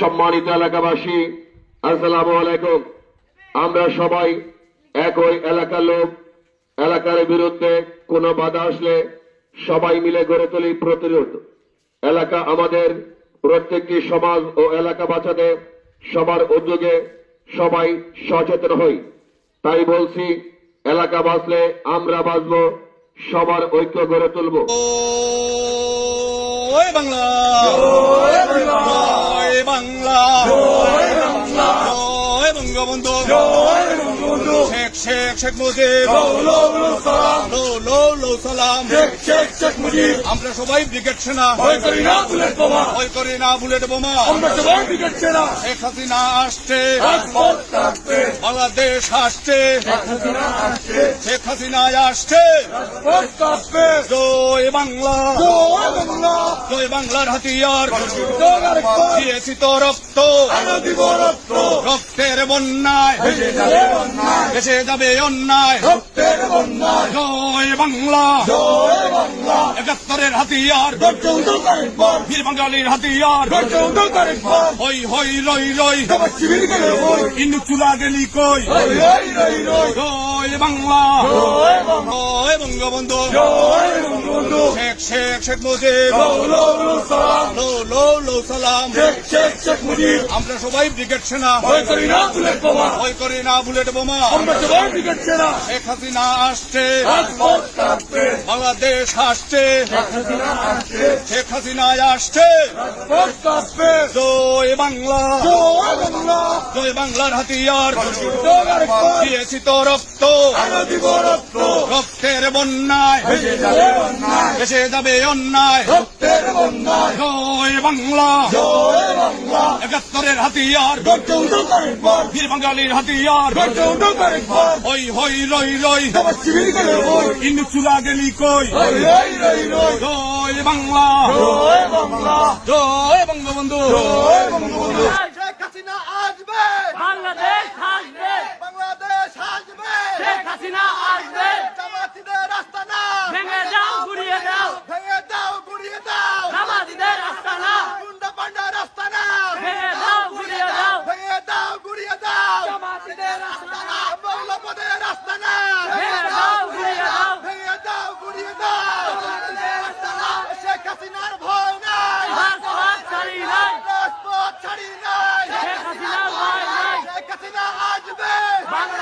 সম্মানিত এলাকাবাসী, আসসালামু আলাইকুম। আমরা সবাই একই এলাকার লোক। এলাকার বিরুদ্ধে কোনো বাধা আসলে সবাই মিলে গড়ে তুলি প্রতিরোধ। এলাকা আমাদের প্রত্যেকটি সমাজ ও এলাকা বাঁচাতে সবার উদ্যোগে সবাই সচেতন হই। তাই বলছি, এলাকা বাঁচলে আমরা বাঁচবো, সবার ঐক্য গড়ে তুলব। বাংলা! জয় বাংলা। জয় বঙ্গবন্ধু। শেখ শেখ শেখ মুজিব। সালাম। আমরা সবাই ব্রিগেড সেনা। ভয় করি না বুলেট বোমা। শেখ হাসিনা আসছে। বাংলাদেশ আসছে। শেখ হাসিনা আসছে। জয় বাংলা। জয় বাংলার হাতিয়ার। দিয়েছি তো রক্ত। রক্তের বন্যায়। ভেসে যাবে অন্যায়। জয় বাংলা। একাত্তরের হাতিয়ার। বীর বাঙালির হাতিয়ার। হই হই, রই রই। ইন্দু চুলা গেলি কই? বাংলা। বঙ্গবন্ধু। শেখ শেখ শেখ মুজিব। লো লো লো, সালাম। আমরা সবাই ব্রিগেড সেনা। ভয় করি না বুলেট বোমা। শেখ হাসিনা আসছে। বাংলাদেশ আসছে। শেখ হাসিনা আসছে। জয় বাংলা। জয় বাংলার হাতিয়ার দিয়েছি তো রক্ত। রক্তের বন্যায়। এসে যাবে অন্যায়। জয় বাংলা। একাত্তরের হাতিয়ার। বীর বাঙালির হাতিয়ার। ওই হই, রই রই। ইন্দু চুলা গেলি কই? জয় বাংলা। জয় বঙ্গবন্ধু ¡Vámonos!